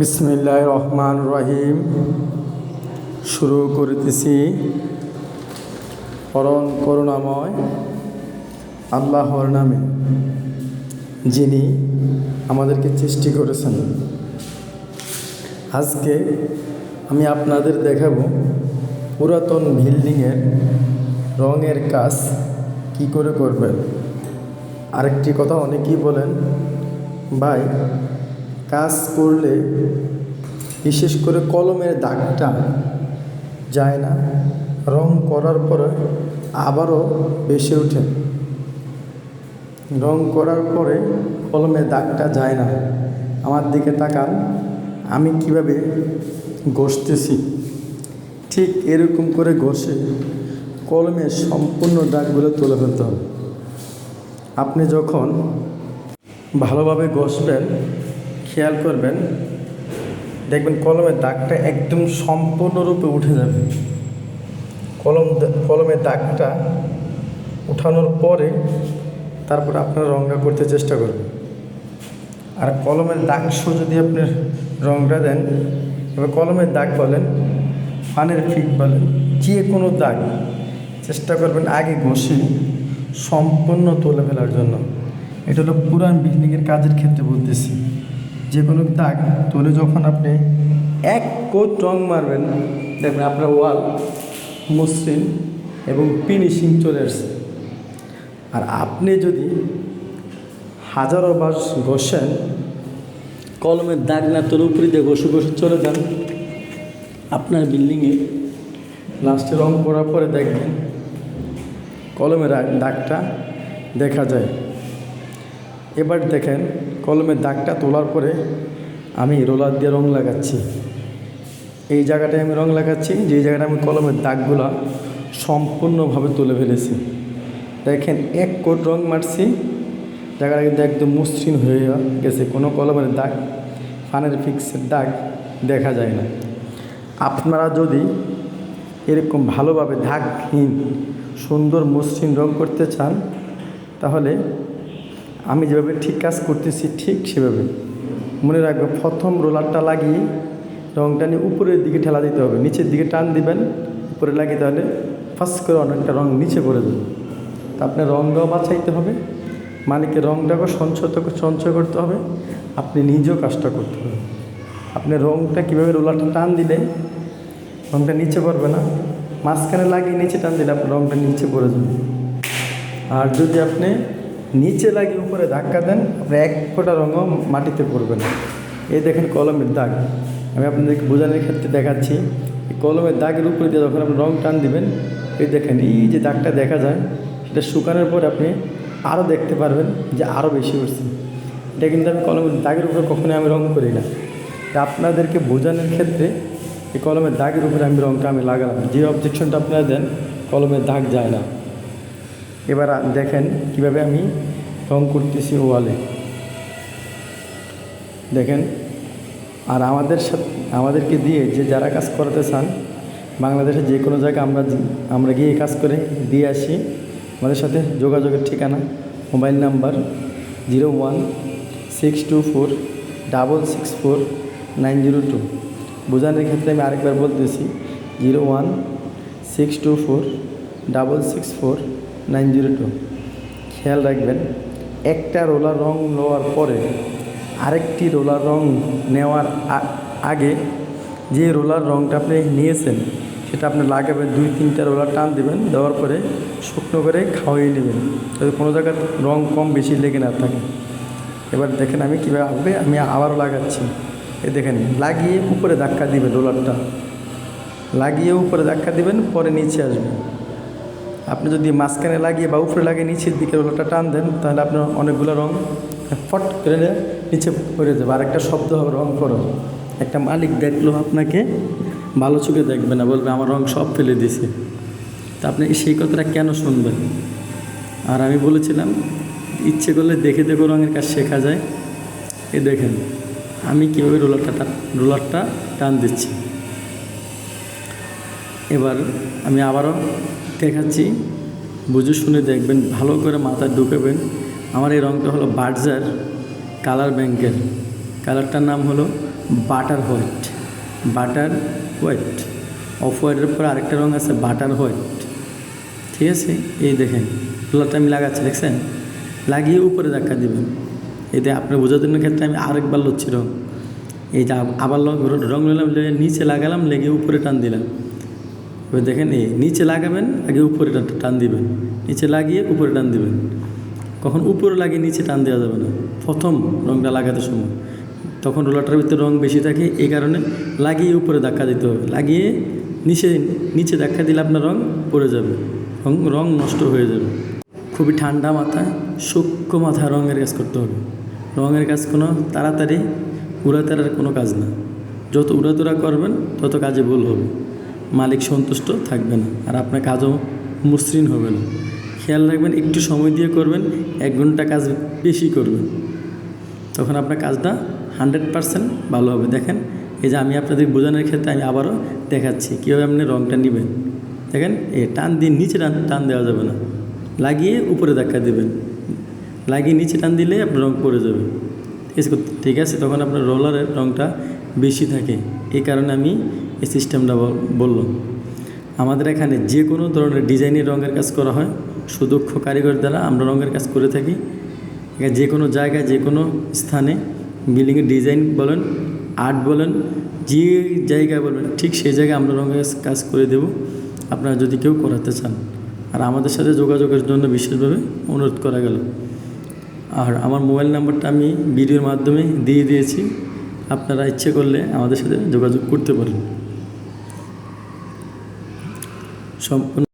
বিসমিল্লাহ রহমান রহিম শুরু করিতেছি পরম করুণাময় আল্লাহর নামে, যিনি আমাদেরকে সৃষ্টি করেছেন। আজকে আমি আপনাদের দেখাবো পুরাতন বিল্ডিংয়ের রঙের কাজ কি করে করবেন। আরেকটি কথা অনেকেই বলেন, ভাই কাজ করলে বিশেষ করে কলমের দাগটা যায় না, রং করার পরে আবারও বেশি ওঠে। রং করার পরে কলমের দাগটা যায় না। আমার দিকে তাকান, আমি কীভাবে ঘষতেছি? ঠিক এরকম করে ঘষে কলমের সম্পূর্ণ দাগগুলো তুলে ফেলতে হবে। আপনি যখন ভালোভাবে ঘষবেন খেয়াল করবেন, দেখবেন কলমের দাগটা একদম সম্পূর্ণরূপে উঠে যাবে। কলম কলমের দাগটা উঠানোর পরে তারপর আপনার রঙটা করতে চেষ্টা করবেন। আর কলমের দাগ সহ যদি আপনি রঙটা দেন, এবার কলমের দাগ বলেন ফানের ফিক বলেন, যে কোনো দাগ, চেষ্টা করবেন আগে ঘষে সম্পূর্ণ তুলে ফেলার জন্য। এটা হলো পুরান বিল্ডিংয়ের কাজের ক্ষেত্রে বলতেছি। যে কোনো দাগ তুলে যখন আপনি এক কোট রং মারবেন, দেখবেন আপনার ওয়াল মসৃণ এবং ফিনিশিং চলে আসছে। আর আপনি যদি হাজারো বাস ঘষেন কলমের দাগ না তোর উপরে দিয়ে ঘষে ঘষে চলে যান। আপনার বিল্ডিংয়ে লাস্টে রং করার পরে দেখবেন কলমের দাগটা দেখা যায়। এবার দেখেন কলমের দাগটা তোলার পরে আমি রোলার দিয়ে রং লাগাচ্ছি। এই জায়গাটায় আমি রং লাগাচ্ছি, যে জায়গাটা আমি কলমের দাগগুলো সম্পূর্ণভাবে তুলে ফেলেছি। দেখেন এক কোট রং মারছি, জায়গাটা কিন্তু একদম মসৃণ হয়ে গেছে, কোনো কলমের দাগ, ফানের ফিক্সের দাগ দেখা যায় না। আপনারা যদি এরকম ভালোভাবে দাগহীন, সুন্দর মসৃণ রং করতে চান, তাহলে আমি যেভাবে ঠিক কাজ করতেছি, ঠিক সেভাবে। মনে রাখবে, প্রথম রোলারটা লাগিয়ে রংটা নিয়ে উপরের দিকে ঠেলা দিতে হবে। নিচের দিকে টান দিবেন, উপরে লাগিয়ে তাহলে ফার্স্ট করে অনেকটা রং নিচে পড়ে যাবে। তা আপনার রংটাও বাছাইতে হবে, মালিকের রংটাকে সঞ্চয় সঞ্চয় করতে হবে, আপনি নিজেও কাজটা করতে হবে। আপনি রংটা কীভাবে রোলারটা টান দিলে রংটা নিচে পড়বে না, মাঝখানে লাগিয়ে নিচে টান দিলে আপনার রংটা নিচে পড়ে যাবে। আর যদি আপনি নিচে লাগিয়ে উপরে ধাক্কা দেন আপনি এক ফোঁটা রঙও মাটিতে পড়বে না এই দেখেন কলমের দাগ। আমি আপনাদেরকে বোঝানোর ক্ষেত্রে দেখাচ্ছি, এই কলমের দাগের উপরে দিয়ে যখন আপনি রং টান দিবেন, এই দেখেন এই যে দাগটা দেখা যায়, সেটা শুকানোর পর আপনি আরও দেখতে পারবেন যে আরও বেশি উঠছে এটা কিন্তু আমি কলমের দাগের উপরে কখনোই আমি রং করি না। তা আপনাদেরকে বোঝানোর ক্ষেত্রে এই কলমের দাগের উপরে আমি রংটা আমি লাগালাম যে অবজেকশনটা আপনারা দেন, কলমের দাগ যায় না। এবার দেখেন কীভাবে আমি রং করতেছি ওয়ালে। দেখেন, আর আমাদের সাথে, আমাদেরকে দিয়ে যে যারা কাজ করাতে চান বাংলাদেশে যে কোনো জায়গায় আমরা আমরা গিয়ে কাজ করে দিয়ে আসি। আমাদের সাথে যোগাযোগের ঠিকানা, mobile number zero one six two four double six four nine zero two. বোঝানোর ক্ষেত্রে আমি আরেকবার বলতেছি, zero one six two four double six four nine zero two. খেয়াল রাখবেন, একটা রোলার রং নেওয়ার পরে আরেকটি রোলার রং নেওয়ার আগে যে রোলার রংটা আপনি নিয়েছেন, সেটা আপনি লাগাবেন দুই তিনটা রোলার টান দেবেন, দেওয়ার পরে শুকনো করে খাওয়াই নেবেন, যাতে কোনো জায়গার রং কম বেশি লেগে না থাকে। এবার দেখেন আমি কীভাবে আসবে আমি আবারও লাগাচ্ছি। এ দেখেন, লাগিয়ে উপরে ধাক্কা দিবেন রোলারটা। লাগিয়ে উপরে ধাক্কা দিবেন, পরে নিচে আসবে। আপনি যদি মাঝখানে লাগিয়ে বা উপরে লাগিয়ে নিচের দিকে রোলারটা টান দেন, তাহলে আপনার অনেকগুলো রং ফট করে নিচে পড়ে যাবে। আর একটা শব্দ হবে, রং করো। একটা মালিক দেখল আপনাকে, ভালো চোখে দেখবে না, বলবে, আমার রং সব ফেলে দিছে তা আপনি সেই কথাটা কেন শুনবেন? আর আমি বলেছিলাম, ইচ্ছে করলে দেখে দেখে রঙের কাজ শেখা যায়। এ দেখেন, আমি কীভাবে রোলারটা রোলারটা টান দিচ্ছি। এবার আমি আবারও দেখাচ্ছি। বুঝে শুনে দেখবেন, ভালো করে মাথায় ঢুকাবেন। আমার এই রঙটা হলো বার্জার কালার ব্যাংকের। কালারটার নাম হলো butter white. Butter white. Off হোয়াইটের পর আরেকটা রঙ আছে বাটার হোয়াইট। ঠিক আছে? এই দেখেন রোলারটা আমি লাগাচ্ছি, দেখছেন? লাগিয়ে উপরে ধাক্কা দিবেন। এতে আপনার বোঝার জন্য ক্ষেত্রে আমি আরেকবার লচ্ছি রঙ এই যে আবার রং নিলাম, নিচে লাগালাম, লেগে উপরে টান দিলাম। এবার দেখেন এই নিচে লাগাবেন, আগে উপরে টান- দিবেন। নিচে লাগিয়ে উপরে টান দিবেন। কখন উপরে লাগিয়ে নিচে টান দেওয়া যাবে না। প্রথম রঙটা লাগাতে সময়। তখন রোলারটার ভিতরে রঙ বেশি থাকে, এই কারণে লাগিয়ে উপরে ধাক্কা দিতে হবে। লাগিয়ে নিচে নিচে ধাক্কা দিলে আপনার রঙ পড়ে যাবে। রং রং নষ্ট হয়ে যাবে। খুবই ঠান্ডা মাথায় সূক্ষ্ম মাথায় রঙের কাজ করতে হবে। রঙের কাজ কোনো তাড়াতাড়ি উড়াতাড়ার কোনো কাজ না। যত উড়াতুরা করবেন, তত কাজে ভুল হবে। মালিক সন্তুষ্ট থাকবে না, আর আপনার কাজও মসৃণ হবে না। খেয়াল রাখবেন, একটু সময় দিয়ে করবেন, এক ঘণ্টা কাজ বেশি করবেন। তখন আপনার কাজটা হান্ড্রেড পারসেন্ট ভালো হবে। দেখেন, এই যে আমি আপনাদের বোঝানোর ক্ষেত্রে আমি আবারও দেখাচ্ছি, কীভাবে আপনি রঙটা নেবেন। দেখেন এ টান দিয়ে নিচে টান টান দেওয়া যাবে না। লাগিয়ে উপরে ধাক্কা দেবেন। লাগিয়ে নিচে টান দিলে আপনার রং পড়ে যাবে। ঠিক আছে ঠিক আছে, তখন আপনার রোলারের রংটা বেশি থাকে। এই কারণে আমি এই সিস্টেমটা বল- বললাম। আমাদের এখানে যে কোনো ধরনের ডিজাইনের রঙের কাজ করা হয়। সুদক্ষ কারিগর দ্বারা আমরা রঙের কাজ করে থাকি। যে কোনো জায়গায় যে কোনো স্থানে বিল্ডিংয়ের ডিজাইন বলেন আর্ট বলেন, যে জায়গায় বলবেন ঠিক সেই জায়গায় আমরা রঙের কাজ করে দেব। আপনারা যদি কেউ করাতে চান। আর আমাদের সাথে যোগাযোগের জন্য বিশেষভাবে অনুরোধ করা গেল। আর আমার মোবাইল নাম্বারটা আমি ভিডিওর মাধ্যমে দিয়ে দিয়েছি। আপনারা ইচ্ছে করলে আমাদের সাথে যোগাযোগ করতে পারেন। সম্পূর্ণ